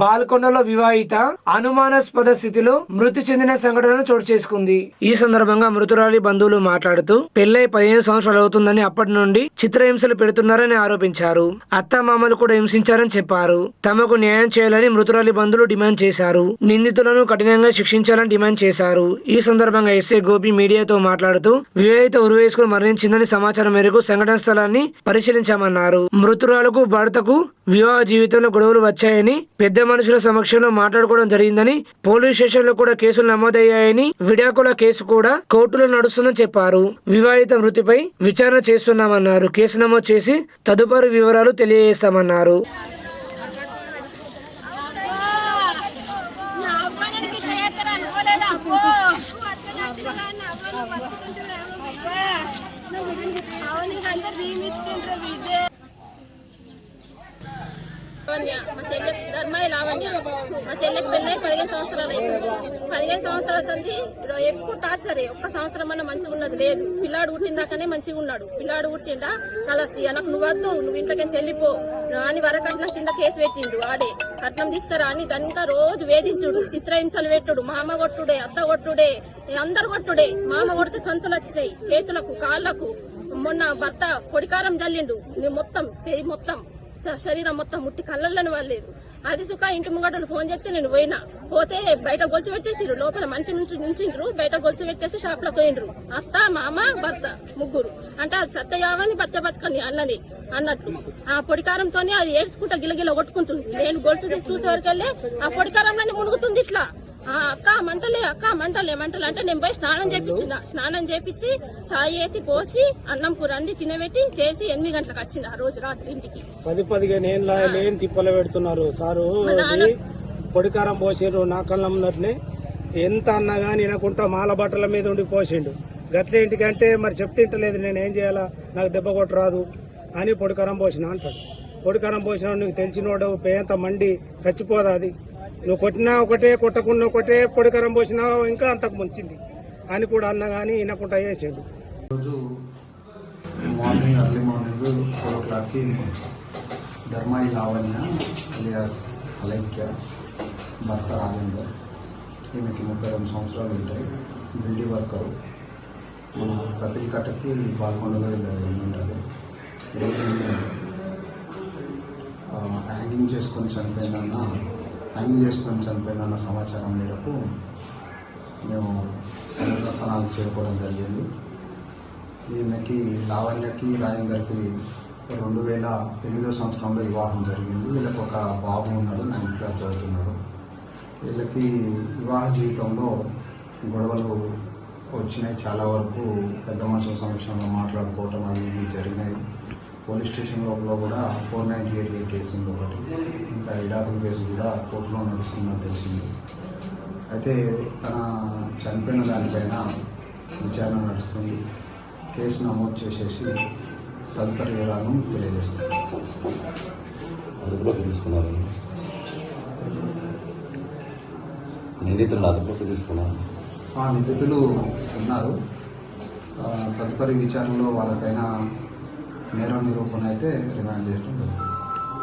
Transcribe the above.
బాల్కొండలో వివాహిత అనుమానాస్పద స్థితిలో మృతి చెందిన సంఘటన చోటు చేసుకుంది. ఈ సందర్భంగా మృతురాలి బంధువులు మాట్లాడుతూ పెళ్ళై పదిహేను సంవత్సరాలు అవుతుందని అప్పటి నుండి చిత్రహింసలు పెడుతున్నారని ఆరోపించారు. అత్త మామలు కూడా హింసించారని చెప్పారు. తమకు న్యాయం చేయాలని మృతురాలి బంధువులు డిమాండ్ చేశారు. నిందితులను కఠినంగా శిక్షించాలని డిమాండ్ చేశారు. ఈ సందర్భంగా ఎస్ఏ గోపి మీడియాతో మాట్లాడుతూ వివాహిత ఉరివేసుకుని మరణించిందని సమాచారం మేరకు సంఘటన స్థలాన్ని పరిశీలించామన్నారు. మృతురాలకు భర్తకు వివాహ జీవితంలో గొడవలు వచ్చాయని పెద్ద మనుషుల సమక్షంలో మాట్లాడుకోవడం జరిగిందని పోలీస్ స్టేషన్లో కూడా కేసులు నమోదయ్యాయని విడాకుల కేసు కూడా కోర్టులో నడుస్తుందని చెప్పారు. వివాహిత మృతిపై విచారణ చేస్తున్నామన్నారు. కేసు నమోదు చేసి తదుపరి వివరాలు తెలియజేస్తామన్నారు. అవును ఇదంతా లావణ్య మా చెల్లె ధర్మాయి లావణ్య. మా చెల్లెకి పెళ్ళి పదిహేను సంవత్సరాలు అయిపోయింది పదిహేను సంవత్సరాల సంది ఇప్పుడు ఎప్పుడు టార్చరే ఒక్క సంవత్సరం అన్న మంచిగా ఉన్నది లేదు. పిల్లాడు పుట్టిందాకనే మంచిగా ఉన్నాడు. పిల్లాడు పుట్టిండా? కలసి నాకు నువ్వు వద్దు నువ్వు ఇంట్లోకి చెల్లిపో. అని వరకట్నం కింద కేసు పెట్టిండు ఆడే. కట్నం తీసుకురా అని దానికా రోజు వేధించుడు. చిత్రహింసలు పెట్టుడు. మామ కొట్టుడే అత్త కొట్టుడే అందరు కొట్టుడే. మామ కొడితే కంతులు వచ్చినాయి. చేతులకు కాళ్ళకు. మొన్న భర్త పొడికారం జల్లిండు. మొత్తం పెయి మొత్తం. శరీరం మొత్తం ముట్టి కళ్ళల్లోనే వాళ్ళలేదు అది సుఖ ఇంటి ముంగటలు ఫోన్ చేస్తే నేను పోయినా. పోతే బయట గొలుసు పెట్టేసిరు లోపల మనిషి నుంచి నుంచిండ్రు. బయట గొలుసు పెట్టేసి షాప్లో పోయిండ్రు. అత్త మామ భర్త ముగ్గురు. అంటే అది సత్త యావని భర్త బతకని అన్నది అన్నట్టు. ఆ పొడికారంతోనే అది ఏడ్చుకుంటా గిలగిల కొట్టుకుంటుంది. నేను గొలుసు తీసి చూసే వరకు వెళ్ళి ఆ పొడికారంలోనే మునుగుతుంది ఇట్లా. అక్క మంటలే అక్క మంటలే మంటలే. అంటే నేను పోయి స్నానం చేపించిన స్నానం చేపించి చాయ్ వేసి పోసి అన్నం కూర అండి తినబెట్టి చేసి ఎనిమిది గంటలకు వచ్చింది ఆ రోజు రాత్రి ఇంటికి. పది పదిహేను ఏళ్ళ లేని తిప్పలు పెడుతున్నారు? సారు పొడికారం పోసిండ్రు నా కళ్ళ ముందటనే ఎంత అన్నా కానీ వినకుంటా మాల బట్టల మీద ఉండి పోసిండు. గట్ల ఇంటికంటే మరి చెప్తింటలేదు నేను ఏం చేయాలా? నాకు దెబ్బ కొట్టరాదు అని పొడికారం పోసిన అంటాడు. పొడికారం పోసిన నీకు తెలిసినోడు పేంత మండి చచ్చిపోదా అది? నువ్వు కొట్టినా ఒకటే కొట్టకుండా ఒకటే పొడికరం పోసినా ఇంకా అంతకు ముంచింది. అని కూడా అన్నా కానీ వినకుండా చేసిండు. రోజు మార్నింగ్ అర్లీ మార్నింగ్ ఫోర్ ఓ క్లాక్కి ధర్మాయి లావణ్య అలియాస్ అలైక్య భర్త రాజేందర్. ఈమెకి ముప్పై రెండు సంవత్సరాలు ఉంటాయి. Building worker. మన సతిల్ కట్టకి పాల్గొండలో ఉంటుంది ఈరోజు హ్యాంగింగ్ చేసుకొని చనిపోయిందన్న హ్యాంగింగ్ చేసుకొని చనిపోయిందన్న సమాచారం మేరకు మేము సముద్ర స్థానాలకు చేరుకోవడం జరిగింది. ఈమెకి లావణ్యకి రాజేందర్కి రెండు వేల ఎనిమిదో సంవత్సరంలో వివాహం జరిగింది. వీళ్ళకి ఒక బాబు ఉన్నాడు నైన్త్ క్లాస్ చదువుతున్నాడు. వీళ్ళకి వివాహ జీవితంలో గొడవలు వచ్చినాయి. చాలా వరకు పెద్ద మనుషుల సమక్షంలో మాట్లాడుకోవటం అవి ఇవి జరిగినాయి. పోలీస్ స్టేషన్ లోపల కూడా four ninety eight A case ఉంది ఒకటి. ఇంకా ఇడాకుల కేసు కూడా కోర్టులో నడుస్తుందని తెలిసింది. అయితే తన చనిపోయిన దానిపైన విచారణ నడుస్తుంది. కేసు నమోదు చేసేసి తదుపరి వివరాలను తెలియజేస్తాం అదుపులోకి తీసుకున్నారు? నిందితులను అదుపులోకి తీసుకున్నారు? ఆ నిందితులు ఉన్నారు. తదుపరి విచారణలో వాళ్ళపైన నేర నిరూపణ అయితే డిమాండ్ చేయడం జరుగుతుంది